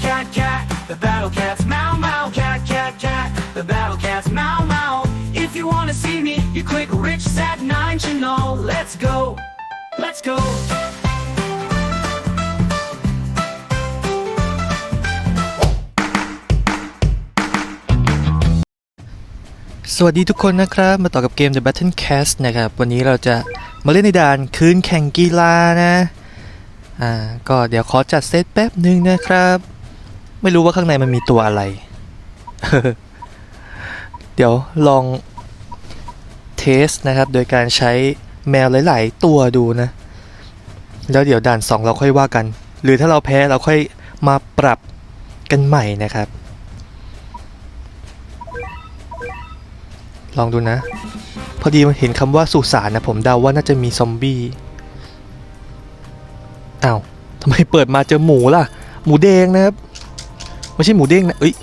cat, cat, cat. The battle cats meow, meow, cat, cat, cat. The battle cats meow, meow. If you wanna see me, you click Rich Sat 9 channel. Let's go. Let's go. สวัสดีทุกคนนะครับ มาต่อกับเกม The Battle Cast นะครับ วันนี้เราจะมาเล่นในด่านคืนแข่งกีฬานะ อ่า ก็เดี๋ยวขอจัดเซตแป๊บหนึ่งนะครับ ไม่รู้ว่าข้างในมันมีตัวอะไร เดี๋ยวลองเทสนะครับ โดยการใช้แมวหลาย ๆ ตัวดูนะ แล้วเดี๋ยวด่าน 2 เราค่อยว่ากัน หรือถ้าเราแพ้เราค่อยมาปรับกันใหม่นะครับ ลองดูนะ พอดีมันเห็นคำว่าสุสานนะผมเดาว่าน่าจะมีซอมบี้อ้าวทำไมเปิดมาเจอหมูล่ะ หมูแดงนะครับ ไม่ใช่หมูเด้งนะเอ้ย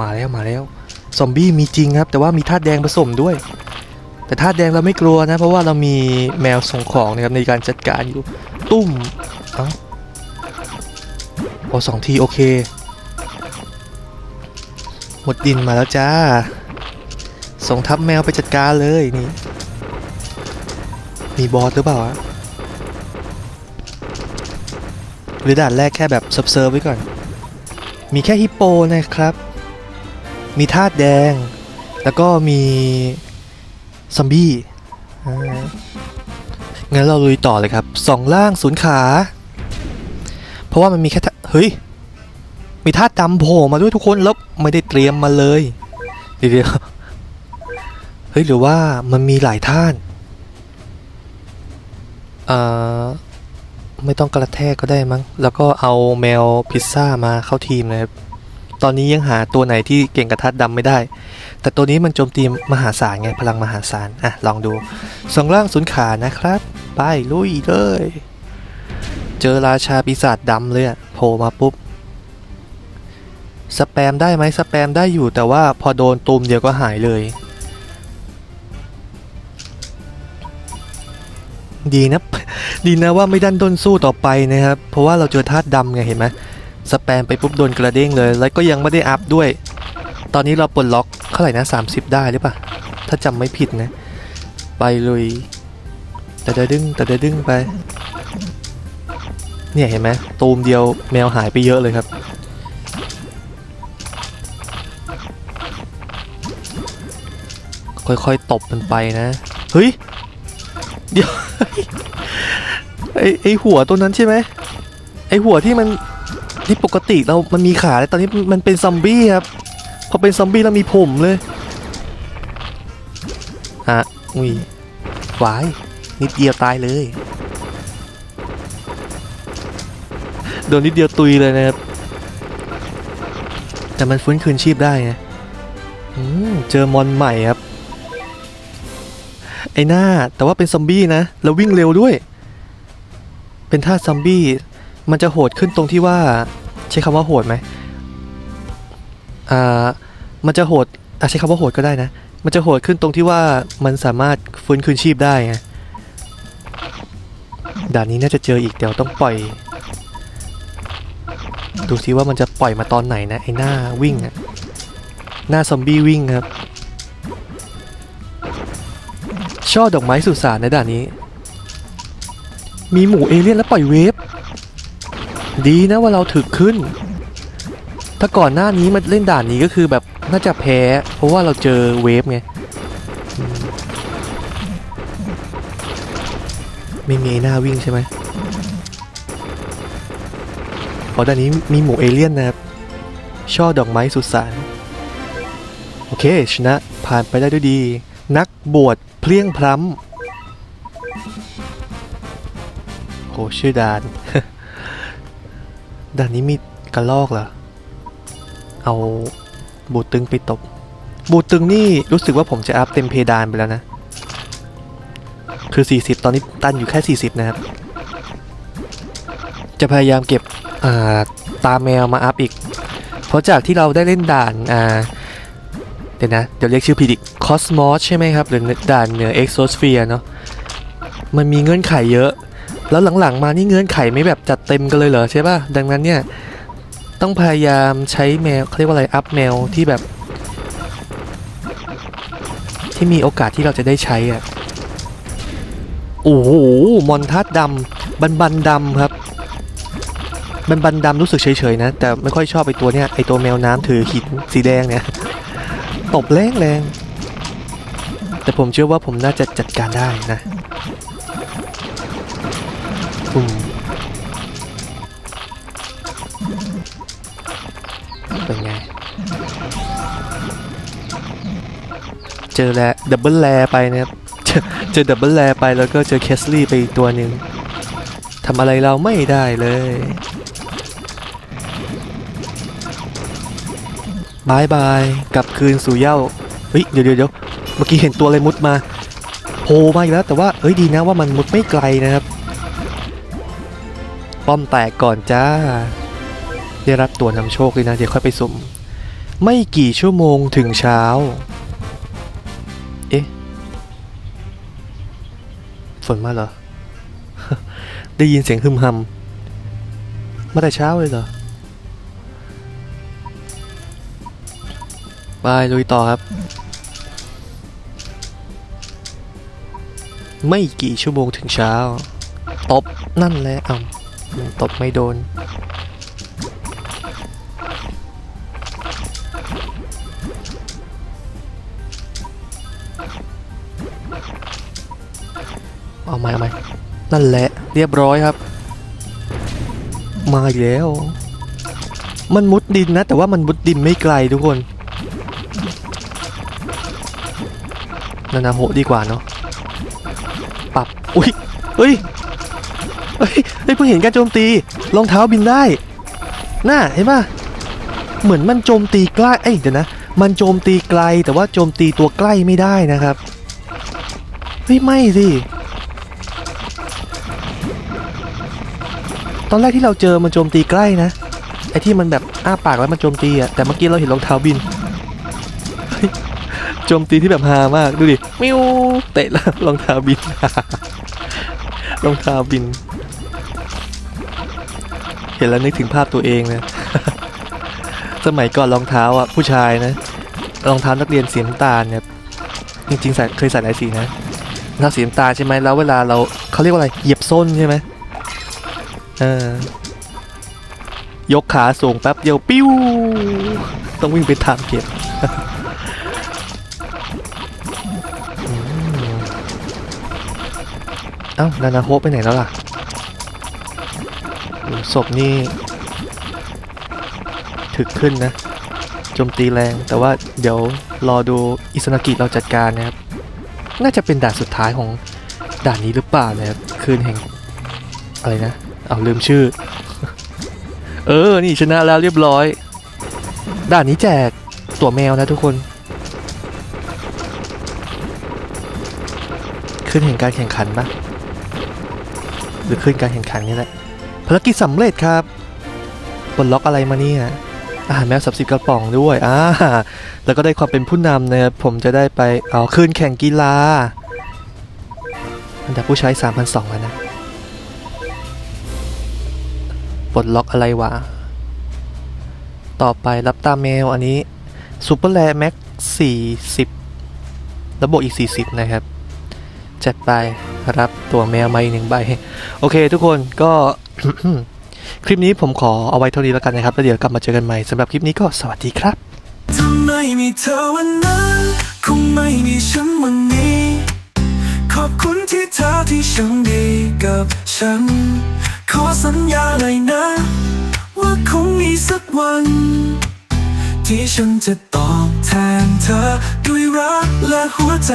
มาแล้วมาแล้วซอมบี้มีจริงครับ แต่ว่ามีธาตุแดงผสมด้วย แต่ธาตุแดงเราไม่กลัวนะ เพราะว่าเรามีแมวส่งของนะครับในการจัดการอยู่ตุ้มเอ้าพอสองทีโอเค หมดดินมาแล้วจ้าส่งทัพแมวไปจัดการเลยนี่มีบอสหรือเปล่าหรือด่านแรกแค่แบบเซิร์ฟๆไว้ก่อน มีแค่ฮิปโปนะครับ มีธาตุแดง แล้วก็มีซอมบี้งั้นเราลุยต่อเลยครับสองล่างศูนย์ขา เพราะว่ามันมีแค่เฮ้ย มีธาตุดำโผล่มาด้วยทุกคนแล้วไม่ได้เตรียมมาเลย เดี๋ยวเฮ้ยหรือว่ามันมีหลายท่านเอ่อ ไม่ต้องกระแทกก็ได้มั้ง แล้วก็เอาแมวพิซซ่ามาเข้าทีมนะครับ ตอนนี้ยังหาตัวไหนที่เก่งกระทัดดำไม่ได้ แต่ตัวนี้มันโจมตีมหาศาลไง พลังมหาศาล อะ ลองดูสองร่างศูนย์ขานะครับ ไปลุยเลย เจอราชาปีศาจดำเลยอะโผล่มาปุ๊บ สแปมได้ไหมสแปมได้อยู่แต่ว่าพอโดนตูมเดียวก็หายเลย ดีนะดีนะว่าไม่ดันด้นสู้ต่อไปนะครับ เพราะว่าเราเจอธาตุดำไงเห็นไหมสแปมไปปุ๊บโดนกระเด้งเลย แล้วก็ยังไม่ได้อัพด้วย ตอนนี้เราปลดล็อกเท่าไหร่นะ 30 ได้หรือเปล่าถ้าจำไม่ผิดนะ ไปลุยแต่เดดึงแต่เดดึงไป เนี่ยเห็นไหมตูมเดียวแมวหายไปเยอะเลยครับค่อยๆตบมันไปนะ เฮ้ย เดี๋ยว ไอไอหัวตัวนั้นใช่ไหมไอหัวที่มันที่ปกติเรา มันมีขาแต่ตอนนี้มันเป็นซอมบี้ครับ พอเป็นซอมบี้แล้วมีผมเลยอะอุ้ยวายนิดเดียวตายเลยโดนนิดเดียวตุยเลยนะครับ แต่มันฟื้นคืนชีพได้ไงเจอมอนใหม่ครับ อ้หน้า แต่ว่าเป็นซอมบี้นะ แล้ววิ่งเร็วด้วย เป็นท่าซอมบี้ มันจะโหดขึ้นตรงที่ว่า ใช้คำว่าโหดไหมอ่า มันจะโหดอะใช้คำว่าโหดก็ได้นะ มันจะโหดขึ้นตรงที่ว่ามันสามารถฟื้นคืนชีพได้ไง ด่านนี้น่าจะเจออีกเดี๋ยวต้องปล่อย ดูซิว่ามันจะปล่อยมาตอนไหนนะไอ้หน้าวิ่งอะหน้าซอมบี้วิ่งครับ ช่อดอกไม้สุสานในด่านนี้ มีหมูเอเลี่ยนแล้วปล่อยเวฟ ดีนะว่าเราถึกขึ้น ถ้าก่อนหน้านี้มันเล่นด่านนี้ก็คือแบบน่าจะแพ้ เพราะว่าเราเจอเวฟไง ไม่มีหน้าวิ่งใช่ไหมพอด้านนี้มีหมูเอเลี่ยนนะครับ ช่อดอกไม้สุสาน โอเคชนะผ่านไปได้ด้วยดี นักบวช เพลียงพล้ำโหชื่อด่าน ด่านนี้มีกระลอกเหรอ เอาบูตึงไปตบ บูตึงนี่รู้สึกว่าผมจะอัพเต็มเพดานไปแล้วนะ คือ 40 ตอนนี้ตันอยู่แค่ 40 นะครับ จะพยายามเก็บตาแมวมาอัพอีก เพราะจากที่เราได้เล่นด่านอ่า เดี๋ยวนะ เดี๋ยวเรียกชื่อผิดอีกคอสมอสใช่ไหมครับ หรือด่านเหนือเอ็กโซสเฟียเนาะมันมีเงื่อนไขเยอะ แล้วหลังๆ มานี่เงื่อนไขไม่แบบจัดเต็มกันเลยเหรอใช่ป่ะ ดังนั้นเนี่ย ต้องพยายามใช้แมวเขาเรียกว่าอะไร อัพแมวที่แบบ ที่มีโอกาสที่เราจะได้ใช้อะ โอ้โห มอนทัดดำบันบันดำครับบันบันดำรู้สึกเฉยๆนะ แต่ไม่ค่อยชอบไอตัวเนี้ยไอตัวแมวน้ำถือหินสีแดงเนี่ย ตบแรงแรงๆแต่ผมเชื่อว่าผมน่าจะจัดการได้นะอืมเป็นไง เจอแล้วดับเบิลแลไปนะครับเจอเจอดับเบิลแลไปแล้วก็เจอเคสลี่ไปอีกตัวหนึ่งทำอะไรเราไม่ได้เลย บายบายกลับคืนสู่เย้าเฮ้ยเดี๋ยวเดี๋ยวเดี๋ยวเมื่อกี้เห็นตัวอะไรมุดมาโผล่มาอีกแล้วแต่ว่าเอ้ยดีนะว่ามันมุดไม่ไกลนะครับ ป้อมแตกก่อนจ้า ได้รับตัวนำโชคเลยนะเดี๋ยวค่อยไปสุ่มไม่กี่ชั่วโมงถึงเช้า เอ๊ะ ฝนมาเหรอ ได้ยินเสียงฮึมฮัมมาแต่เช้าเลยเหรอ ไปลุยต่อครับ ไม่กี่ชั่วโมงถึงเช้า ตบนั่นแหละอ่ำตบไม่โดน เอาไหมเอาไหมนั่นแหละ เรียบร้อยครับ มาอีกแล้ว มันมุดดินนะ แต่ว่ามันมุดดินไม่ไกลทุกคน นานาโหดีกว่าเนาะปรับอุ้ยเฮ้ยเฮ้ยเฮ้ยเพิ่งเห็นการโจมตีรองเท้าบินได้น่าเห็นป่ะเหมือนมันโจมตีใกล้เอ้ยเดี๋ยวนะ มันโจมตีไกลแต่ว่าโจมตีตัวใกล้ไม่ได้นะครับเฮ้ยไม่สิตอนแรกที่เราเจอมันโจมตีใกล้นะไอ้ที่มันแบบอ้าปากแล้วมันโจมตีอะแต่เมื่อกี้เราเห็นรองเท้าบิน โจมตีที่แบบฮามากดูดิมิวเตะแล้วรองเท้าบินรองเท้าบิน เห็นแล้วนึกถึงภาพตัวเองนะสมัยก่อนรองเท้าอะผู้ชายนะรองเท้านักเรียนสีน้ำตาลเนี่ยจริงๆใส่เคยใส่หลายสีนะรองเท้าสีน้ำตาลใช่ไหมแล้วเวลาเราเขาเรียกว่าอะไรเหยียบส้นใช่ไหมเออยกขาสูงแป๊บเดียวปิ้ว ต้องวิ่งไปตามเก็บ อ้านานาโฮไปไหนแล้วล่ะศพนี่ ถึกขึ้นนะโจมตีแรงแต่ว่าเดี๋ยวรอดูอิสนากิเราจัดการนะครับ น่าจะเป็นด่านสุดท้ายของด่านนี้หรือเปล่านะครับคืนแห่งอะไรนะเอาลืมชื่อ เออ นี่ชนะแล้วเรียบร้อย ด่านนี้แจกตัวแมวนะทุกคน ขึ้นแห่งการแข่งขันปะ รือขึ้นการแข่งขันนี่แหละภารกิจสำเร็จครับปลดล็อกอะไรมาเนี่ยอาหารแมวสับสิบกระป๋องด้วยอ่าแล้วก็ได้ความเป็นผู้นำนะครับผมจะได้ไปเอาขึ้นแข่งกีฬาอันดับผู้ใช้3,200แล้วนะปลดล็อกอะไรวะ ต่อไปรับตามเมลอันนี้ซูเปอร์แลแม็ก40 แล้วบวกอีก 40 นะครับ จัดไป รับตัวแมวมาอีกหนึ่งใบ โอเค ทุกคนก็ คลิปนี้ผมขอเอาไว้เท่านี้แล้วกันนะครับ แล้วเดี๋ยวกลับมาเจอกันใหม่สำหรับคลิปนี้ก็สวัสดีครับถ้าไม่มีเธอวันนั้นคงไม่มีฉันวันนี้ ขอบคุณที่เธอที่ช่างดีกับฉัน ขอสัญญาเลยนะ ว่าคงมีสักวัน ที่ฉันจะตอบแทนเธอด้วยรักและหัวใจ